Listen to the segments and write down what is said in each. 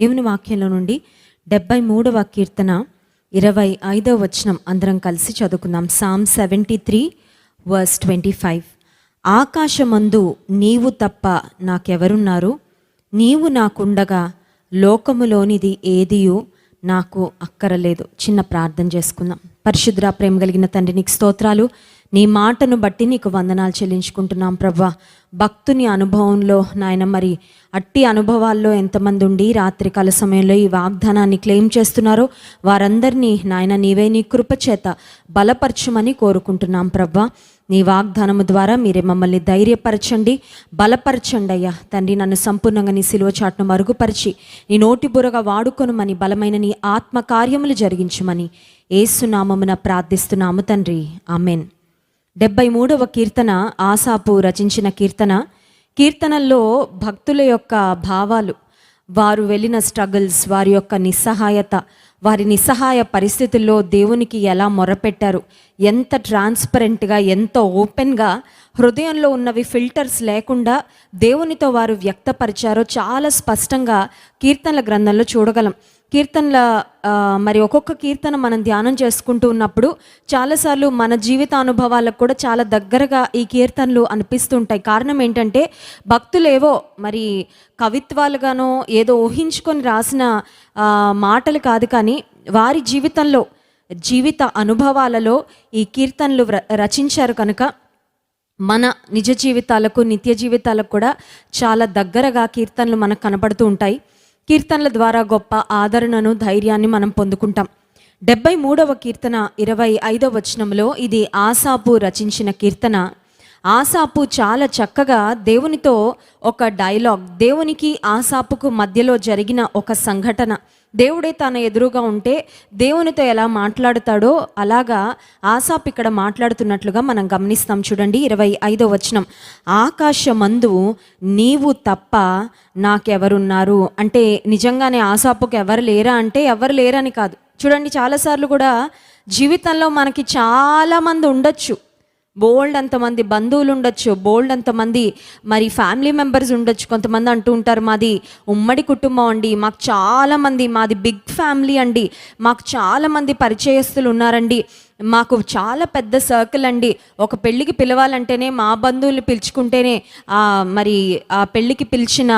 దేవుని వాక్యంలో నుండి డెబ్బై మూడవ కీర్తన ఇరవై ఐదవ వచనం అందరం కలిసి చదువుకుందాం. Psalm seventy three verse twenty five ఆకాశమందు నీవు తప్ప నాకెవరున్నారు? నీవు నాకుండగా లోకములోనిది ఏదియు నాకు అక్కరలేదు. చిన్న ప్రార్థన చేసుకుందాం. పరిశుద్ర ప్రేమ కలిగిన తండ్రి నీకు స్తోత్రాలు. నీ మాటను బట్టి నీకు వందనాలు చెల్లించుకుంటున్నాం ప్రభా. భక్తుని అనుభవంలో నాయన మరి అట్టి అనుభవాల్లో ఎంతమంది ఉండి రాత్రికాల సమయంలో ఈ వాగ్దానాన్ని క్లెయిమ్ చేస్తున్నారో వారందరినీ నాయన నీవే నీ కృపచేత బలపరచమని కోరుకుంటున్నాం ప్రభా. నీ వాగ్దానము ద్వారా మీరే మమ్మల్ని ధైర్యపరచండి. బలపరచండి అయ్యా తండ్రి నన్ను సంపూర్ణంగా నీ సిలువ చాటును మరుగుపరిచి నీ నోటి బురగా వాడుకొనుమని బలమైన నీ ఆత్మ కార్యములు జరిగించమని ఏసునామమున ప్రార్థిస్తున్నాము తండ్రి. ఆమెన్. డెబ్బై మూడవ కీర్తన ఆసాపు రచించిన కీర్తన. కీర్తనల్లో భక్తుల యొక్క భావాలు వారు వెళ్ళిన స్ట్రగుల్స్ వారి యొక్క నిస్సహాయత వారి నిస్సహాయ పరిస్థితుల్లో దేవునికి ఎలా మొరపెట్టారు ఎంత ట్రాన్స్పరెంట్గా ఎంత ఓపెన్గా హృదయంలో ఉన్నవి ఫిల్టర్స్ లేకుండా దేవునితో వారు వ్యక్తపరిచారో చాలా స్పష్టంగా కీర్తనల గ్రంథంలో చూడగలం. కీర్తనల మరి ఒక్కొక్క కీర్తన మనం ధ్యానం చేసుకుంటూ ఉన్నప్పుడు చాలాసార్లు మన జీవిత అనుభవాలకు కూడా చాలా దగ్గరగా ఈ కీర్తనలు అనిపిస్తుంటాయి. కారణం ఏంటంటే భక్తులేవో మరి కవిత్వాలుగానో ఏదో ఊహించుకొని రాసిన మాటలు కాదు కానీ వారి జీవితంలో జీవిత అనుభవాలలో ఈ కీర్తనలు రచించారు కనుక మన నిజ జీవితాలకు నిత్య జీవితాలకు కూడా చాలా దగ్గరగా కీర్తనలు మనకు కనబడుతూ ఉంటాయి. కీర్తనల ద్వారా గొప్ప ఆదరణను ధైర్యాన్ని మనం పొందుకుంటాం. డెబ్బై మూడవ కీర్తన ఇరవై ఐదవ వచనంలో ఇది ఆసాపు రచించిన కీర్తన. ఆసాపు చాలా చక్కగా దేవునితో ఒక డైలాగ్ దేవునికి ఆసాపుకు మధ్యలో జరిగిన ఒక సంఘటన. దేవుడే తన ఎదురుగా ఉంటే దేవునితో ఎలా మాట్లాడతాడో అలాగా ఆసాప్ ఇక్కడ మాట్లాడుతున్నట్లుగా మనం గమనిస్తాం చూడండి ఇరవై ఐదో వచనం. ఆకాశమందు నీవు తప్ప నాకెవరున్నారు? అంటే నిజంగానే ఆసాపుకు ఎవరు లేరా అంటే ఎవరు లేరని కాదు. చూడండి చాలాసార్లు కూడా జీవితంలో మనకి చాలామంది ఉండొచ్చు. బోల్డ్ అంతమంది బంధువులు ఉండొచ్చు బోల్డ్ అంతమంది మరి ఫ్యామిలీ మెంబర్స్ ఉండొచ్చు. కొంతమంది అంటూ ఉంటారు మాది ఉమ్మడి కుటుంబం అండి మాకు చాలామంది మాది బిగ్ ఫ్యామిలీ అండి మాకు చాలామంది పరిచయస్తులు ఉన్నారండి మాకు చాలా పెద్ద సర్కిల్ అండి. ఒక పెళ్ళికి పిలవాలంటేనే మా బంధువులు పిలుచుకుంటేనే మరి ఆ పెళ్ళికి పిలిచిన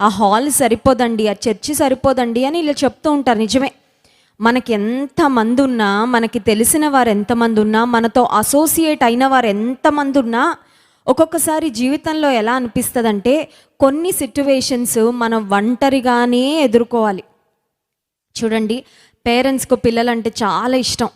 ఆ హాల్ సరిపోదండి ఆ చర్చి సరిపోదండి అని ఇలా చెప్తూ ఉంటారు నిజమే. మనకి ఎంతమంది ఉన్నా మనకి తెలిసిన వారు ఎంతమంది ఉన్నా మనతో అసోసియేట్ అయిన వారు ఎంతమంది ఉన్నా ఒక్కొక్కసారి జీవితంలో ఎలా అనిపిస్తుందంటే కొన్ని సిట్యువేషన్స్ మనం ఒంటరిగానే ఎదుర్కోవాలి. చూడండి పేరెంట్స్కు పిల్లలంటే చాలా ఇష్టం.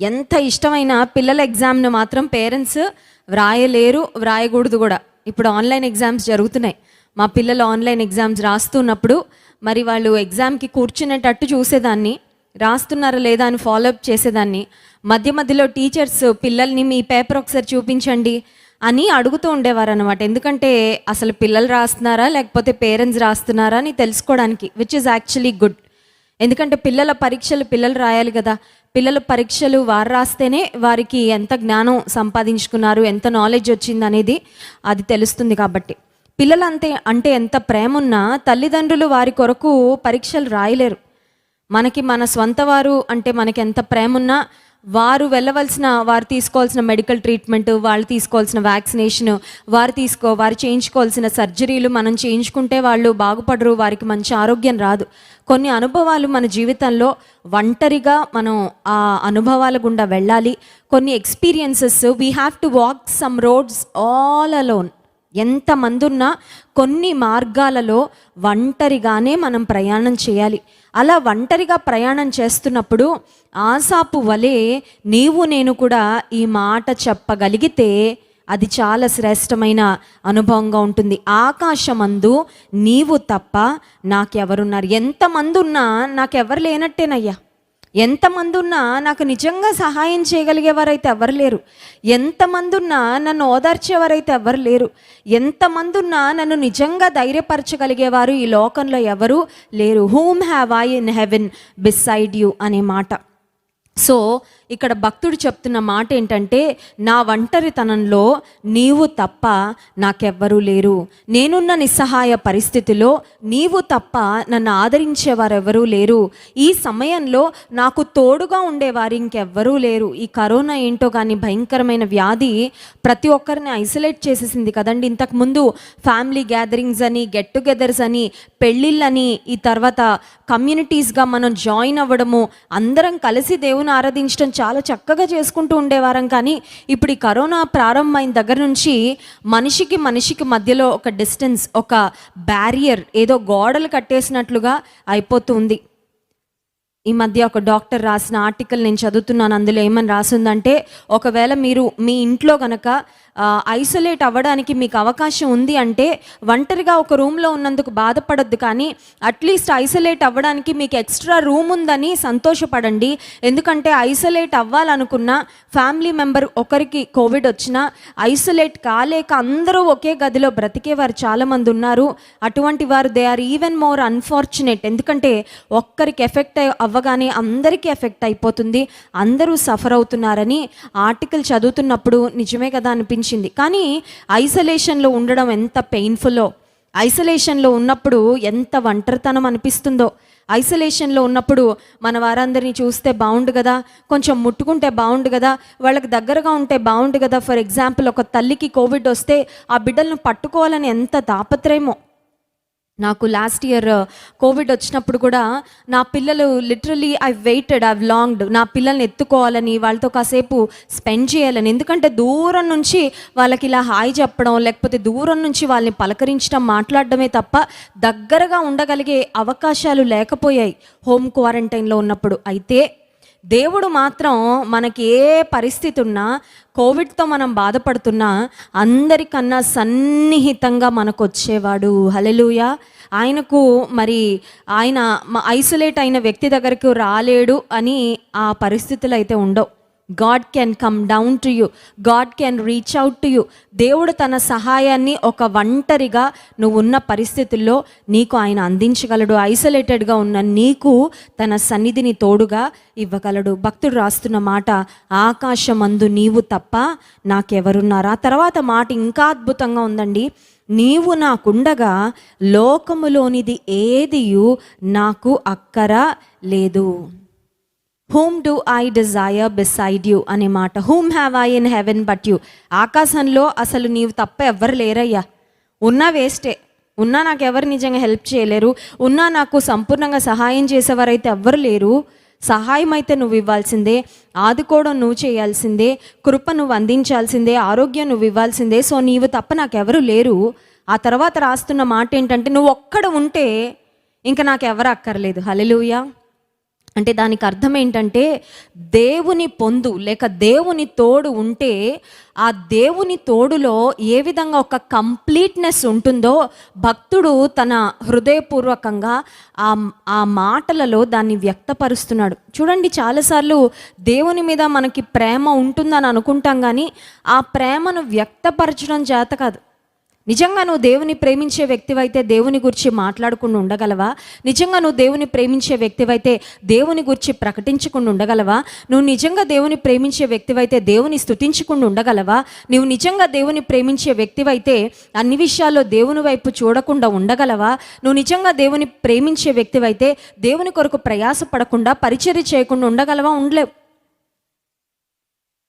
ఎంత ఇష్టమైనా పిల్లల ఎగ్జామ్ను మాత్రం పేరెంట్స్ వ్రాయలేరు వ్రాయకూడదు కూడా. ఇప్పుడు ఆన్లైన్ ఎగ్జామ్స్ జరుగుతున్నాయి. మా పిల్లలు ఆన్లైన్ ఎగ్జామ్స్ రాస్తున్నప్పుడు మరి వాళ్ళు ఎగ్జామ్కి కూర్చునేటట్టు చూసేదాన్ని. రాస్తున్నారా లేదా అని ఫాలోఅప్ చేసేదాన్ని. మధ్య మధ్యలో టీచర్స్ పిల్లల్ని మీ పేపర్ ఒకసారి చూపించండి అని అడుగుతూ ఉండేవారు అనమాట ఎందుకంటే అసలు పిల్లలు రాస్తున్నారా లేకపోతే పేరెంట్స్ రాస్తున్నారా అని తెలుసుకోవడానికి విచ్ ఇస్ యాక్చువల్లీ గుడ్ ఎందుకంటే పిల్లల పరీక్షలు పిల్లలు రాయాలి కదా. పిల్లల పరీక్షలు వారు రాస్తేనే వారికి ఎంత జ్ఞానం సంపాదించుకున్నారు ఎంత నాలెడ్జ్ వచ్చింది అనేది అది తెలుస్తుంది కాబట్టి. పిల్లలు అంతే అంటే ఎంత ప్రేమ ఉన్నా తల్లిదండ్రులు వారి కొరకు పరీక్షలు రాయలేరు. మనకి మన స్వంత వారు అంటే మనకి ఎంత ప్రేమ ఉన్నా వారు వెళ్ళవలసిన వారు తీసుకోవాల్సిన మెడికల్ ట్రీట్మెంట్ వాళ్ళు తీసుకోవాల్సిన వ్యాక్సినేషన్ వారు తీసుకో వారు చేయించుకోవాల్సిన సర్జరీలు మనం చేయించుకుంటే వాళ్ళు బాగుపడరు వారికి మంచి ఆరోగ్యం రాదు. కొన్ని అనుభవాలు మన జీవితంలో ఒంటరిగా మనం ఆ అనుభవాల గుండా వెళ్ళాలి. కొన్ని experiences we have to walk some roads all alone ఎంతమంది ఉన్నా కొన్ని మార్గాలలో ఒంటరిగానే మనం ప్రయాణం చేయాలి. అలా ఒంటరిగా ప్రయాణం చేస్తున్నప్పుడు ఆసాపు వలె నీవు నేను కూడా ఈ మాట చెప్పగలిగితే అది చాలా శ్రేష్టమైన అనుభవంగా ఉంటుంది. ఆకాశమందు నీవు తప్ప నాకెవరున్నారు? ఎంతమంది ఉన్నా నాకెవరు లేనట్టేనయ్యా? ఎంతమంది ఉన్నా నాకు నిజంగా సహాయం చేయగలిగేవారైతే ఎవరు లేరు. ఎంతమంది ఉన్నా నన్ను ఓదార్చేవారైతే ఎవరు లేరు. ఎంతమంది ఉన్నా నన్ను నిజంగా ధైర్యపరచగలిగేవారు ఈ లోకంలో ఎవరు లేరు. Whom have I in heaven beside you అనే మాట. సో ఇక్కడ భక్తుడు చెప్తున్న మాట ఏంటంటే నా ఒంటరితనంలో నీవు తప్ప నాకెవ్వరూ లేరు. నేనున్న నిస్సహాయ పరిస్థితిలో నీవు తప్ప నన్ను ఆదరించేవారెవరూ లేరు. ఈ సమయంలో నాకు తోడుగా ఉండేవారు ఇంకెవ్వరూ లేరు. ఈ కరోనా ఏంటో కానీ భయంకరమైన వ్యాధి ప్రతి ఒక్కరిని ఐసోలేట్ చేసేసింది కదండి. ఇంతకుముందు ఫ్యామిలీ గ్యాదరింగ్స్ అని గెట్ టుగెదర్స్ అని పెళ్ళిళ్ళని ఈ తర్వాత కమ్యూనిటీస్గా మనం జాయిన్ అవ్వడము అందరం కలిసి దేవుని ఆరాధించడం చాలా చక్కగా చేసుకుంటూ ఉండేవారం. కానీ ఇప్పుడు ఈ కరోనా ప్రారంభమైన దగ్గర నుంచి మనిషికి మనిషికి మధ్యలో ఒక డిస్టెన్స్ ఒక బ్యారియర్ ఏదో గోడలు కట్టేసినట్లుగా అయిపోతుంది ఈ మధ్య ఒక డాక్టర్ రాసిన ఆర్టికల్ నేను చదువుతున్నాను అందులో ఏమని రాసిందంటే ఒకవేళ మీరు మీ ఇంట్లో కనుక ఐసోలేట్ అవ్వడానికి మీకు అవకాశం ఉంది అంటే ఒంటరిగా ఒక రూమ్లో ఉన్నందుకు బాధపడద్దు కానీ అట్లీస్ట్ ఐసోలేట్ అవ్వడానికి మీకు ఎక్స్ట్రా రూమ్ ఉందని సంతోషపడండి. ఎందుకంటే ఐసోలేట్ అవ్వాలనుకున్న ఫ్యామిలీ మెంబర్ ఒకరికి కోవిడ్ వచ్చినా ఐసోలేట్ కాలేక అందరూ ఒకే గదిలో బ్రతికేవారు చాలామంది ఉన్నారు. అటువంటి వారు they are even more unfortunate. ఎందుకంటే ఒక్కరికి ఎఫెక్ట్ అవ్వగానే అందరికీ ఎఫెక్ట్ అయిపోతుంది. అందరూ సఫర్ అవుతున్నారని ఆర్టికల్ చదువుతున్నప్పుడు నిజమే కదా అనిపించింది. కానీ ఐసోలేషన్లో ఉండడం ఎంత పెయిన్ఫుల్లో ఐసోలేషన్లో ఉన్నప్పుడు ఎంత ఒంటరితనం అనిపిస్తుందో? ఐసోలేషన్లో ఉన్నప్పుడు మన వారందరినీ చూస్తే బాగుండు కదా? కొంచెం ముట్టుకుంటే బాగుండు కదా? వాళ్ళకి దగ్గరగా ఉంటే బాగుండు కదా? ఫర్ ఎగ్జాంపుల్ ఒక తల్లికి కోవిడ్ వస్తే ఆ బిడ్డలను పట్టుకోవాలని ఎంత తాపత్రయమో? నాకు లాస్ట్ ఇయర్ కోవిడ్ వచ్చినప్పుడు కూడా నా పిల్లలు literally I waited I longed నా పిల్లల్ని ఎత్తుకోవాలని వాళ్ళతో కాసేపు స్పెండ్ చేయాలని. ఎందుకంటే దూరం నుంచి వాళ్ళకి ఇలా హాయ్ చెప్పడం లేకపోతే దూరం నుంచి వాళ్ళని పలకరించడం మాట్లాడడమే తప్ప దగ్గరగా ఉండగలిగే అవకాశాలు లేకపోయాయి. హోమ్ క్వారంటైన్లో ఉన్నప్పుడు. అయితే దేవుడు మాత్రం మనకి ఏ పరిస్థితి ఉన్నా కోవిడ్తో మనం బాధపడుతున్నా అందరికన్నా సన్నిహితంగా మనకు వచ్చేవాడు హలెలుయ ఆయనకు మరి ఆయన ఐసోలేట్ అయిన వ్యక్తి దగ్గరకు రాలేడు అని ఆ పరిస్థితులు అయితే ఉండవు. God can come down to you God can reach out to you దేవుడు తన సహాయాన్ని ఒక ఒంటరిగా నువ్వు ఉన్న పరిస్థితుల్లో నీకు ఆయన అందించగలడు. ఐసోలేటెడ్గా ఉన్న నీకు తన సన్నిధిని తోడుగా ఇవ్వగలడు. భక్తుడు రాస్తున్న మాట ఆకాశమందు నీవు తప్ప నాకెవరున్నారు? ఆ తర్వాత మాట ఇంకా అద్భుతంగా ఉందండి. నీవు నాకుండగా లోకములోనిది ఏదియు నాకు అక్కర లేదు. Whom do I desire beside you అనే మాట. Whom have I in heaven but you ఆకాశంలో అసలు నీవు తప్ప ఎవ్వరు లేరయ్యా. ఉన్నా వేస్టే. ఉన్నా నాకు ఎవరు నిజంగా హెల్ప్ చేయలేరు. ఉన్నా నాకు సంపూర్ణంగా సహాయం చేసేవారైతే ఎవ్వరు లేరు. సహాయం అయితే నువ్వు ఇవ్వాల్సిందే. ఆదుకోవడం నువ్వు చేయాల్సిందే. కృప నువ్వు అందించాల్సిందే. ఆరోగ్యం నువ్వు ఇవ్వాల్సిందే. సో నీవు తప్ప నాకెవరు లేరు. ఆ తర్వాత రాస్తున్న మాట ఏంటంటే నువ్వు ఒక్కడ ఉంటే ఇంకా నాకు ఎవరు అక్కర్లేదు. హలెలుయా అంటే దానికి అర్థం ఏంటంటే దేవుని పొందు లేక దేవుని తోడు ఉంటే ఆ దేవుని తోడులో ఏ విధంగా ఒక కంప్లీట్నెస్ ఉంటుందో భక్తుడు తన హృదయపూర్వకంగా ఆ ఆ మాటలలో దాన్ని వ్యక్తపరుస్తున్నాడు. చూడండి చాలాసార్లు దేవుని మీద మనకి ప్రేమ ఉంటుందని అనుకుంటాం కానీ ఆ ప్రేమను వ్యక్తపరచడం చేత కాదు. నిజంగా నువ్వు దేవుని ప్రేమించే వ్యక్తివైతే దేవుని గురించి మాట్లాడకుండా ఉండగలవా? నిజంగా నువ్వు దేవుని ప్రేమించే వ్యక్తివైతే దేవుని గురించి ప్రకటించకుండా ఉండగలవా? నువ్వు నిజంగా దేవుని ప్రేమించే వ్యక్తివైతే దేవుని స్థుతించకుండా ఉండగలవా? నువ్వు నిజంగా దేవుని ప్రేమించే వ్యక్తివైతే అన్ని విషయాల్లో దేవుని వైపు చూడకుండా ఉండగలవా? నువ్వు నిజంగా దేవుని ప్రేమించే వ్యక్తివైతే దేవుని కొరకు ప్రయాసపడకుండా పరిచర్య చేయకుండా ఉండగలవా? ఉండలేవు.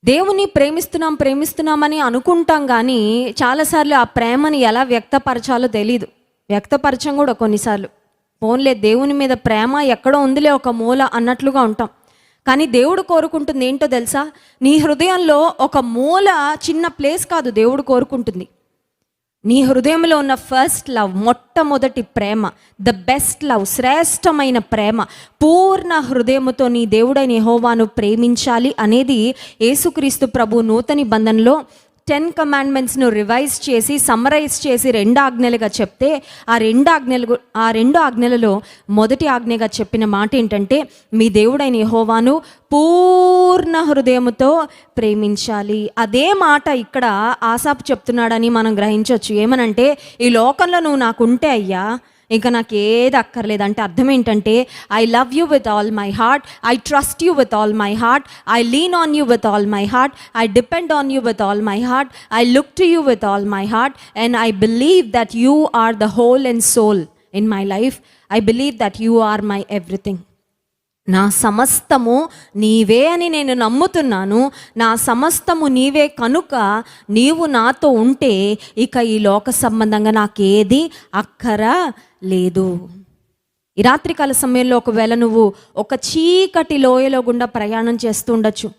దేవుని ప్రేమిస్తున్నాం ప్రేమిస్తున్నామని అనుకుంటాం కానీ చాలాసార్లు ఆ ప్రేమని ఎలా వ్యక్తపరచాలో తెలీదు. వ్యక్తపరచం కూడా కొన్నిసార్లు. ఫోన్లే దేవుని మీద ప్రేమ ఎక్కడో ఉందిలే ఒక మూల అన్నట్లుగా ఉంటాం. కానీ దేవుడు కోరుకుంటుంది ఏంటో తెలుసా? నీ హృదయంలో ఒక మూల చిన్న ప్లేస్ కాదు దేవుడు కోరుకుంటుంది. నీ హృదయంలో ఉన్న ఫస్ట్ లవ్ మొట్టమొదటి ప్రేమ ద బెస్ట్ లవ్ శ్రేష్టమైన ప్రేమ పూర్ణ హృదయముతో నీ దేవుడైన హోవాను ప్రేమించాలి అనేది యేసుక్రీస్తు ప్రభు నూతన బంధంలో టెన్ కమాండ్మెంట్స్ను రివైజ్ చేసి సమ్మరైజ్ చేసి రెండు ఆజ్ఞలుగా చెప్తే ఆ రెండు ఆజ్ఞలు ఆ రెండు ఆజ్ఞలలో మొదటి ఆజ్ఞగా చెప్పిన మాట ఏంటంటే మీ దేవుడైన యహోవాను పూర్ణ హృదయముతో ప్రేమించాలి. అదే మాట ఇక్కడ ఆసాపు చెప్తున్నాడని మనం గ్రహించవచ్చు ఏమనంటే ఈ లోకంలో నువ్వు నాకుంటే అయ్యా ఇంకా నాకు ఏది అక్కర్లేదు అంటే అర్థం ఏంటంటే I love you with all my heart I trust you with all my heart I lean on you with all my heart I depend on you with all my heart I look to you with all my heart and I believe that you are the whole and soul in my life I believe that you are my everything నా సమస్తము నీవే అని నేను నమ్ముతున్నాను. నా సమస్తము నీవే కనుక నీవు నాతో ఉంటే ఇక ఈ లోక సంబంధంగా నాకేది అక్కర? లేదు. ఈ రాత్రికాల సమయంలో ఒకవేళ నువ్వు ఒక చీకటి లోయలో గుండా ప్రయాణం చేస్తూ ఉండొచ్చు.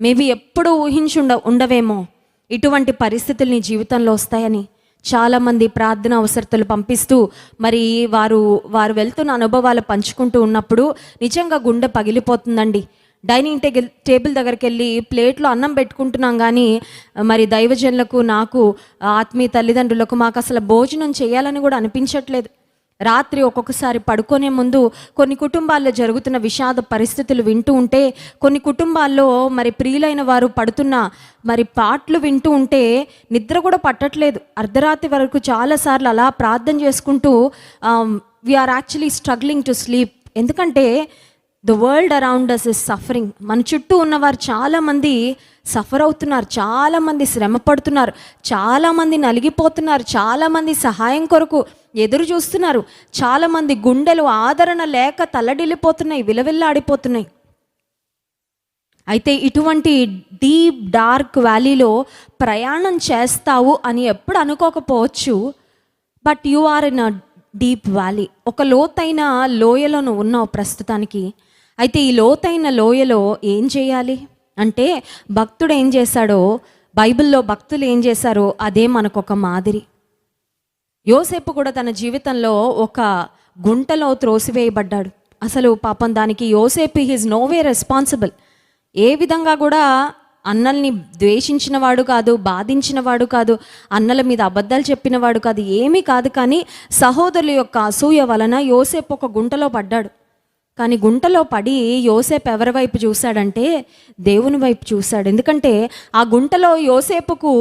మేబీ ఎప్పుడు ఊహించుండ ఉండవేమో. ఇటువంటి పరిస్థితులు నీ జీవితంలో వస్తాయని చాలామంది ప్రార్థన అవసరతలు పంపిస్తూ మరి వారు వారు వెళ్తున్న అనుభవాలు పంచుకుంటూ ఉన్నప్పుడు నిజంగా గుండె పగిలిపోతుందండి. డైనింగ్ టేబుల్ టేబుల్ దగ్గరికి వెళ్ళి ప్లేట్లో అన్నం పెట్టుకుంటున్నాం కానీ మరి దైవజనులకు నాకు ఆత్మీయ తల్లిదండ్రులకు మాకు అసలు భోజనం చేయాలని కూడా అనిపించట్లేదు. రాత్రి ఒక్కొక్కసారి పడుకునే ముందు కొన్ని కుటుంబాల్లో జరుగుతున్న విషాద పరిస్థితులు వింటూ ఉంటే కొన్ని కుటుంబాల్లో మరి ప్రియులైన వారు పడుతున్న మరి పాటలు వింటూ ఉంటే నిద్ర కూడా పట్టట్లేదు. అర్ధరాత్రి వరకు చాలాసార్లు అలా ప్రార్థన చేసుకుంటూ we are actually struggling to sleep ఎందుకంటే the world around us is suffering మన చుట్టూ ఉన్నవారు చాలామంది సఫర్ అవుతున్నారు. చాలామంది శ్రమ పడుతున్నారు. చాలామంది నలిగిపోతున్నారు. చాలామంది సహాయం కొరకు ఎదురు చూస్తున్నారు. చాలామంది గుండెలు ఆదరణ లేక తల్లడిల్లిపోతున్నాయి. విలవిల్లాడిపోతున్నాయి. అయితే ఇటువంటి డీప్ డార్క్ వ్యాలీలో ప్రయాణం చేస్తావు అని ఎప్పుడు అనుకోకపోవచ్చు. But you are in a deep valley ఒక లోతైన లోయలో నువ్వు ఉన్నావు ప్రస్తుతానికి. అయితే ఈ లోతైన లోయలో ఏం చేయాలి? అంటే భక్తుడు ఏం చేశాడో బైబిల్లో భక్తులు ఏం చేశారో అదే మనకు ఒక మాదిరి. యోసేపు కూడా తన జీవితంలో ఒక గుంటలో త్రోసివేయబడ్డాడు. అసలు పాపం దానికి యోసేపు హీజ్ నోవే రెస్పాన్సిబుల్ ఏ విధంగా కూడా అన్నల్ని ద్వేషించిన వాడు కాదు బాధించిన వాడు కాదు అన్నల మీద అబద్ధాలు చెప్పిన వాడు కాదు ఏమీ కాదు కానీ సహోదరుల యొక్క అసూయ వలన యోసేపు ఒక గుంటలో పడ్డాడు. కానీ గుంటలో పడి యోసేపు ఎవరి వైపు చూశాడంటే దేవుని వైపు చూశాడు. ఎందుకంటే ఆ గుంటలో యోసేపుకు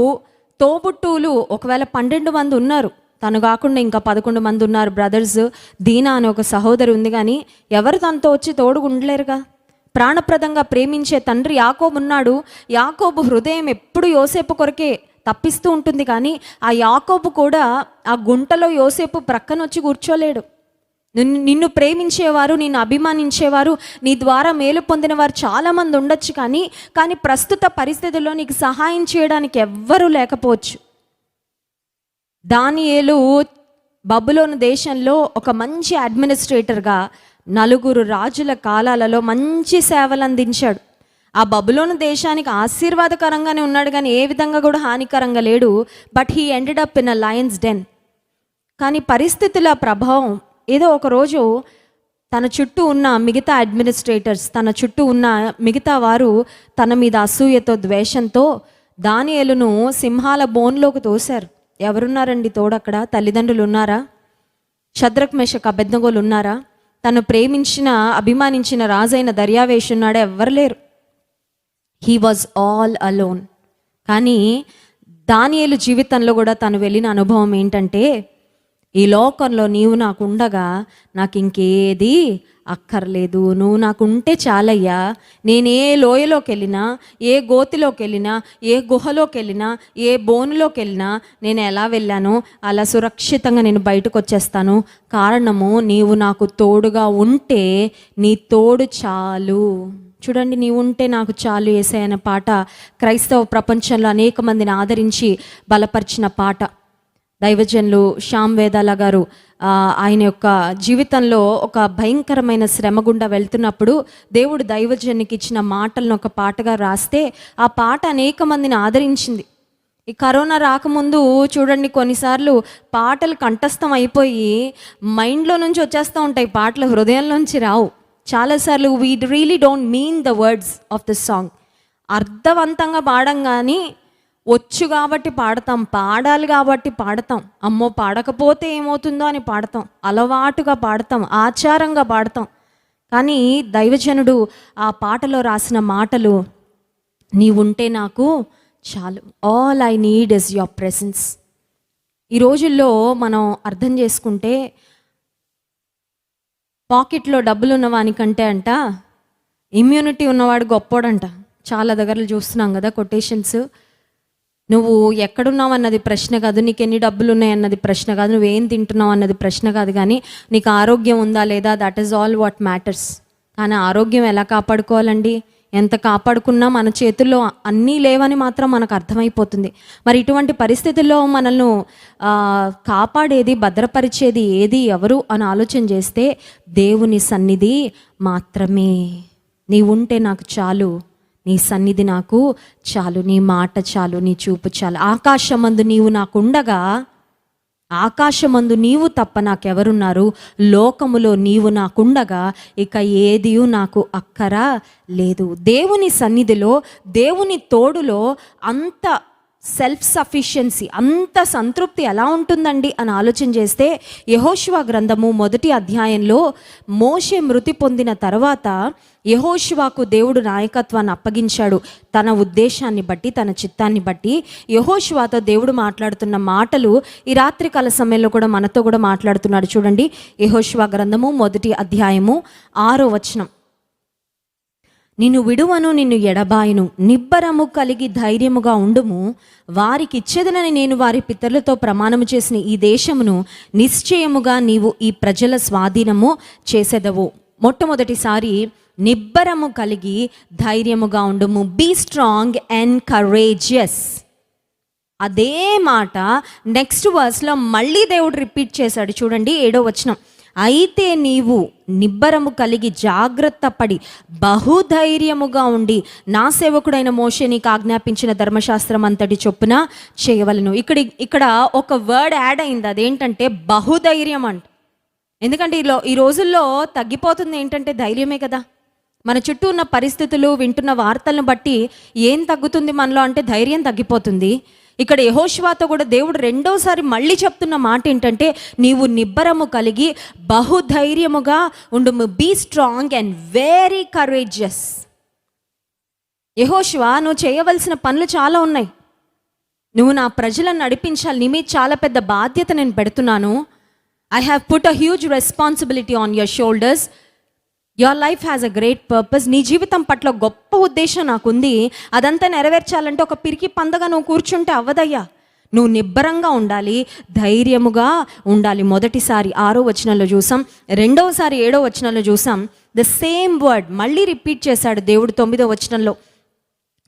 తోబుట్టూలు ఒకవేళ పన్నెండు మంది ఉన్నారు తను కాకుండా ఇంకా పదకొండు మంది ఉన్నారు బ్రదర్స్ దీనా అనే ఒక సహోదరి ఉంది కానీ ఎవరు తనతో వచ్చి తోడుగా ఉండలేరుగా? ప్రాణప్రదంగా ప్రేమించే తండ్రి యాకోబు ఉన్నాడు. యాకోబు హృదయం ఎప్పుడు యోసేపు కొరకే తప్పిస్తూ ఉంటుంది కానీ ఆ యాకోబు కూడా ఆ గుంటలో యోసేపు ప్రక్కన వచ్చి కూర్చోలేడు. నిన్ను నిన్ను ప్రేమించేవారు నిన్ను అభిమానించేవారు నీ ద్వారా మేలు పొందిన వారు చాలామంది ఉండొచ్చు కానీ కానీ ప్రస్తుత పరిస్థితుల్లో నీకు సహాయం చేయడానికి ఎవ్వరూ లేకపోవచ్చు. దానియేలు బబులోను దేశంలో ఒక మంచి అడ్మినిస్ట్రేటర్గా నలుగురు రాజుల కాలాలలో మంచి సేవలు అందించాడు. ఆ బబులోను దేశానికి ఆశీర్వాదకరంగానే ఉన్నాడు కానీ ఏ విధంగా కూడా హానికరంగా లేడు. But he ended up in a lion's den. కానీ పరిస్థితుల ప్రభావం ఏదో ఒక రోజు తన చుట్టూ ఉన్న మిగతా అడ్మినిస్ట్రేటర్స్ తన చుట్టూ ఉన్న మిగతా వారు తన మీద అసూయతో ద్వేషంతో దానియలును సింహాల బోన్లోకి తోశారు. ఎవరున్నారండి తోడక్కడ తల్లిదండ్రులు ఉన్నారా? శద్రక్ మేషక్ అబెద్దగోలు ఉన్నారా? తను ప్రేమించిన అభిమానించిన రాజైన దర్యావేష్ ఉన్నాడా ఎవ్వరు లేరు. హీ వాజ్ ఆల్ అలోన్ కానీ దానియలు జీవితంలో కూడా తను వెళ్ళిన అనుభవం ఏంటంటే ఈ లోకంలో నీవు నాకు ఉండగా నాకు ఇంకేది అక్కర్లేదు. నువ్వు నాకు ఉంటే చాలయ్యా. నేను ఏ లోయలోకి వెళ్ళినా ఏ గోతిలోకి వెళ్ళినా ఏ గుహలోకి వెళ్ళినా ఏ బోనులోకి వెళ్ళినా నేను ఎలా వెళ్ళానో అలా సురక్షితంగా నేను బయటకు వచ్చేస్తాను కారణము నీవు నాకు తోడుగా ఉంటే నీ తోడు చాలు. చూడండి నీ ఉంటే నాకు చాలు వేసే అనే పాట క్రైస్తవ ప్రపంచంలో అనేక మందిని ఆదరించి బలపరిచిన పాట. దైవజనులు శ్యామ్ వేదాల గారు ఆయన యొక్క జీవితంలో ఒక భయంకరమైన శ్రమ గుండా వెళ్తున్నప్పుడు దేవుడు దైవజన్కి ఇచ్చిన మాటలను ఒక పాటగా రాస్తే ఆ పాట అనేక మందిని ఆదరించింది. ఈ కరోనా రాకముందు చూడండి కొన్నిసార్లు పాటలు కంఠస్థం అయిపోయి మైండ్లో నుంచి వచ్చేస్తూ ఉంటాయి పాటలు హృదయంలోంచి రావు. చాలాసార్లు we really don't mean the words of the song అర్థవంతంగా పాడం కానీ వచ్చు కాబట్టి పాడతాం పాడాలి కాబట్టి పాడతాం. అమ్మో పాడకపోతే ఏమవుతుందో అని పాడతాం. అలవాటుగా పాడతాం ఆచారంగా పాడతాం. కానీ దైవజనుడు ఆ పాటలో రాసిన మాటలు నీవుంటే నాకు చాలు. All I need is your presence. ఈ రోజుల్లో మనం అర్థం చేసుకుంటే పాకెట్లో డబ్బులు ఉన్నవానికంటే అంట ఇమ్యూనిటీ ఉన్నవాడు గొప్పోడంట. చాలా దగ్గరలు చూస్తున్నాం కదా కొటేషన్స్. నువ్వు ఎక్కడున్నావు అన్నది ప్రశ్న కాదు నీకు ఎన్ని డబ్బులు ఉన్నాయి అన్నది ప్రశ్న కాదు నువ్వు ఏం తింటున్నావు అన్నది ప్రశ్న కాదు కానీ నీకు ఆరోగ్యం ఉందా లేదా that is all what matters కానీ ఆరోగ్యం ఎలా కాపాడుకోవాలండి? ఎంత కాపాడుకున్నా మన చేతుల్లో అన్నీ లేవని మాత్రం మనకు అర్థమైపోతుంది. మరి ఇటువంటి పరిస్థితుల్లో మనల్ని కాపాడేది భద్రపరిచేది ఏది ఎవరు అని ఆలోచన చేస్తే దేవుని సన్నిధి మాత్రమే. నీవుంటే నాకు చాలు. నీ సన్నిధి నాకు చాలు నీ మాట చాలు నీ చూపు చాలు. ఆకాశమందు నీవు నాకుండగా ఆకాశమందు నీవు తప్ప నాకెవరున్నారు? లోకములో నీవు నాకుండగా ఇక ఏదియు నాకు అక్కరా లేదు. దేవుని సన్నిధిలో దేవుని తోడులో అంత సెల్ఫ్ సఫిషియన్సీ అంత సంతృప్తి ఎలా ఉంటుందండి అని ఆలోచన చేస్తే యహోశివ గ్రంథము మొదటి అధ్యాయంలో మోషే మృతి పొందిన తర్వాత యహోశివాకు దేవుడు నాయకత్వాన్ని అప్పగించాడు. తన ఉద్దేశాన్ని బట్టి తన చిత్తాన్ని బట్టి యహోశివాతో దేవుడు మాట్లాడుతున్న మాటలు ఈ రాత్రికాల సమయంలో కూడా మనతో కూడా మాట్లాడుతున్నాడు. చూడండి యహోశివ గ్రంథము మొదటి అధ్యాయము ఆరో వచనం. నిన్ను విడువను నిన్ను ఎడబాయను నిబ్బరము కలిగి ధైర్యముగా ఉండుము. వారికి ఇచ్చేదనని నేను వారి పితరులతో ప్రమాణము చేసిన ఈ దేశమును నిశ్చయముగా నీవు ఈ ప్రజల స్వాధీనము చేసేదవు. మొట్టమొదటిసారి నిబ్బరము కలిగి ధైర్యముగా ఉండుము. బీ స్ట్రాంగ్ అండ్ కరేజియస్ అదే మాట నెక్స్ట్ వర్స్లో మళ్ళీ దేవుడు రిపీట్ చేశాడు. చూడండి ఏడో వచనం. అయితే నీవు నిబ్బరము కలిగి జాగ్రత్త పడి బహుధైర్యముగా ఉండి నా సేవకుడైన మోషే నీకు ఆజ్ఞాపించిన ధర్మశాస్త్రం అంతటి చొప్పున చేయవలను. ఇక్కడ ఇక్కడ ఒక వర్డ్ యాడ్ అయింది. అదేంటంటే బహుధైర్యం అంట. ఎందుకంటే ఈలో ఈ రోజుల్లో తగ్గిపోతుంది ఏంటంటే ధైర్యమే కదా. మన చుట్టూ ఉన్న పరిస్థితులు వింటున్న వార్తలను బట్టి ఏం తగ్గుతుంది మనలో అంటే ధైర్యం తగ్గిపోతుంది. ఇక్కడ యహోశివాతో కూడా దేవుడు రెండోసారి మళ్ళీ చెప్తున్న మాట ఏంటంటే నీవు నిబ్బరము కలిగి బహుధైర్యముగా ఉండుము be strong and very courageous యహోశివ నువ్వు చేయవలసిన పనులు చాలా ఉన్నాయి. నువ్వు నా ప్రజలను నడిపించాలి. నీ మీద చాలా పెద్ద బాధ్యత నేను పెడుతున్నాను. I have put a huge responsibility on your shoulders your life has a great purpose నీ జీవితం పట్ల గొప్ప ఉద్దేశం నాకుంది. అదంతా నెరవేర్చాలంటే ఒక పిరికి పందగా నువ్వు కూర్చుంటే అవ్వదయ్యా. నువ్వు నిబ్బరంగా ఉండాలి. ధైర్యముగా ఉండాలి. మొదటిసారి ఆరో వచనంలో చూసాం. రెండవసారి ఏడో వచనంలో చూసాం. ద సేమ్ వర్డ్ మళ్ళీ రిపీట్ చేశాడు దేవుడు తొమ్మిదో వచనంలో.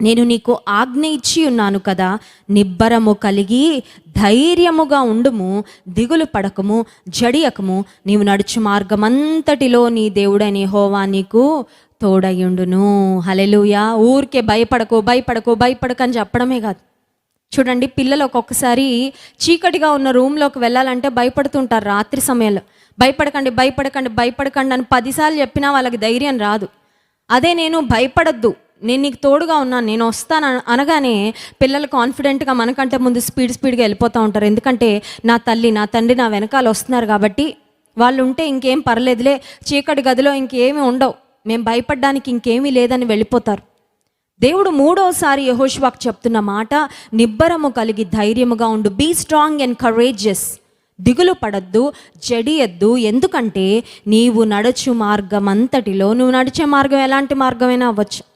నేను నీకు ఆజ్ఞ ఇచ్చి ఉన్నాను కదా నిబ్బరము కలిగి ధైర్యముగా ఉండుము దిగులు పడకము జడియకము నీవు నడుచు మార్గమంతటిలో నీ దేవుడని హోవా నీకు తోడయుండును హలెలుయా ఊరికే భయపడకు భయపడకు భయపడకు అని చెప్పడమే కాదు. చూడండి పిల్లలు ఒక్కొక్కసారి చీకటిగా ఉన్న రూమ్లోకి వెళ్ళాలంటే భయపడుతుంటారు రాత్రి సమయంలో. భయపడకండి భయపడకండి భయపడకండి అని పదిసార్లు చెప్పినా వాళ్ళకి ధైర్యం రాదు. అదే నేను భయపడద్దు. నేను నీకు తోడుగా ఉన్నాను నేను వస్తాను అన- అనగానే పిల్లలు కాన్ఫిడెంట్గా మనకంటే ముందు స్పీడ్ స్పీడ్గా వెళ్ళిపోతూ ఉంటారు. ఎందుకంటే నా తల్లి నా తండ్రి నా వెనకాల వస్తున్నారు కాబట్టి వాళ్ళు ఉంటే ఇంకేం పర్లేదులే చీకటి గదిలో ఇంకేమీ ఉండవు. మేము భయపడడానికి ఇంకేమీ లేదని వెళ్ళిపోతారు. దేవుడు మూడోసారి యహోష్వాకు చెప్తున్న మాట నిబ్బరము కలిగి ధైర్యముగా ఉండు. బీ స్ట్రాంగ్ అండ్ కరేజియస్ దిగులు పడద్దు జడియద్దు. ఎందుకంటే నీవు నడచు మార్గం అంతటిలో నువ్వు నడిచే మార్గం ఎలాంటి మార్గమైనా అవ్వచ్చు.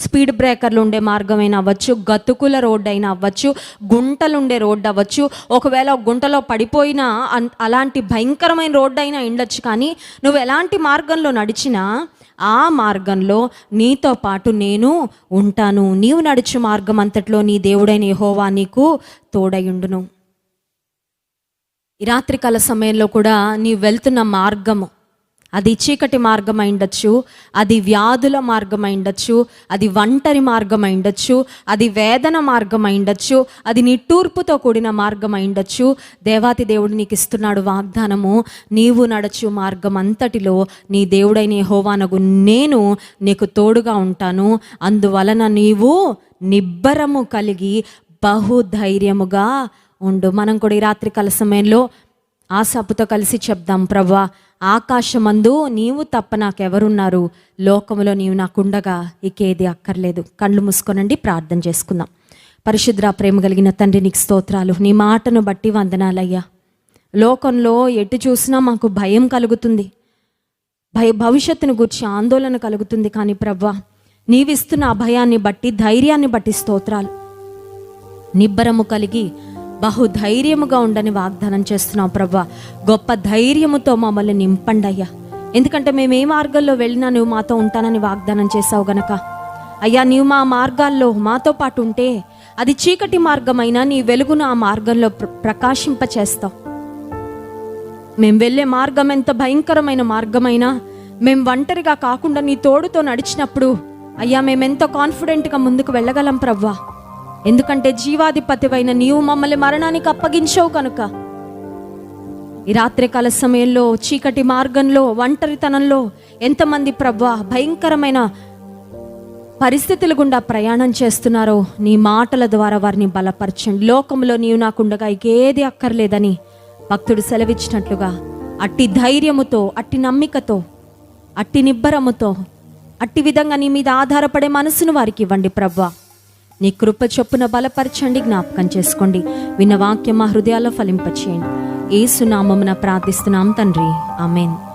స్పీడ్ బ్రేకర్లు ఉండే మార్గమైనా అవ్వచ్చు గతుకుల రోడ్డు అయినా అవ్వచ్చు గుంటలుండే రోడ్డు అవ్వచ్చు. ఒకవేళ గుంటలో పడిపోయినా అన్- అలాంటి భయంకరమైన రోడ్డు అయినా ఉండొచ్చు కానీ నువ్వు ఎలాంటి మార్గంలో నడిచినా ఆ మార్గంలో నీతో పాటు నేను ఉంటాను. నీవు నడుచు మార్గం అంతట్లో నీ దేవుడైన యహోవా నీకు తోడయుండును. ఈ రాత్రికాల సమయంలో కూడా నీవు వెళ్తున్న మార్గము అది చీకటి మార్గం అయిండొచ్చు అది వ్యాధుల మార్గం అయిండొచ్చు అది ఒంటరి మార్గం అయిండొచ్చు అది వేదన మార్గం అయిండొచ్చు అది నిట్టూర్పుతో కూడిన మార్గం అయిండొచ్చు దేవాతి దేవుడు నీకు ఇస్తున్నాడు వాగ్దానము నీవు నడచు మార్గం అంతటిలో నీ దేవుడైన హోవానగు నేను నీకు తోడుగా ఉంటాను. అందువలన నీవు నిబ్బరము కలిగి బహుధైర్యముగా ఉండు. మనం కూడా ఈ రాత్రికాల సమయంలో ఆశాపుతో కలిసి చెప్దాం ప్రవ్వా ఆకాశమందు నీవు తప్ప నాకెవరున్నారు? లోకములో నీవు నాకుండగా ఇకేది అక్కర్లేదు. కళ్ళు మూసుకోనండి ప్రార్థన చేసుకుందాం. పరిశుద్ర ప్రేమ కలిగిన తండ్రి నీకు స్తోత్రాలు. నీ మాటను బట్టి వందనాలయ్యా. లోకంలో ఎటు చూసినా మాకు భయం కలుగుతుంది. భయ భవిష్యత్తును గురించి ఆందోళన కలుగుతుంది. కానీ ప్రవ్వా నీవిస్తున్న ఆ భయాన్ని బట్టి ధైర్యాన్ని బట్టి స్తోత్రాలు. నిబ్బరము కలిగి బహు ధైర్యముగా ఉండని వాగ్దానం చేస్తున్నావు ప్రభా. గొప్ప ధైర్యముతో మమ్మల్ని నింపండి అయ్యా. ఎందుకంటే మేము ఏ మార్గంలో వెళ్ళినా నువ్వు మాతో ఉంటానని వాగ్దానం చేసావు గనక. అయ్యా నీవు మా మార్గాల్లో మాతో పాటు ఉంటే అది చీకటి మార్గమైనా నీ వెలుగును ఆ మార్గంలో ప్ర- ప్రకాశింపచేస్తావు. మేము వెళ్ళే మార్గం ఎంత భయంకరమైన మార్గమైనా మేము ఒంటరిగా కాకుండా నీ తోడుతో నడిచినప్పుడు అయ్యా మేమెంతో కాన్ఫిడెంట్గా ముందుకు వెళ్ళగలం ప్రవ్వా ఎందుకంటే జీవాధిపతివైన నీవు మమ్మల్ని మరణానికి అప్పగించావు కనుక. ఈ రాత్రికాల సమయంలో చీకటి మార్గంలో ఒంటరితనంలో ఎంతమంది ప్రభా భయంకరమైన పరిస్థితుల గుండా ప్రయాణం చేస్తున్నారో నీ మాటల ద్వారా వారిని బలపరచండి. లోకంలో నీవు నాకుండగా ఇంకేది అక్కర్లేదని భక్తుడు సెలవిచ్చినట్లుగా అట్టి ధైర్యముతో అట్టి నమ్మికతో అట్టి నిబ్బరముతో అట్టి విధంగా నీ మీద ఆధారపడే మనసును వారికి ఇవ్వండి ప్రభా. నీ కృప చొప్పున బలపరచండి జ్ఞాపకం చేసుకోండి. విన్న వాక్యం మా హృదయాల్లో ఫలింపచేయండి. ఏసునామమున ప్రార్థిస్తున్నాం తండ్రి. ఆమెన్.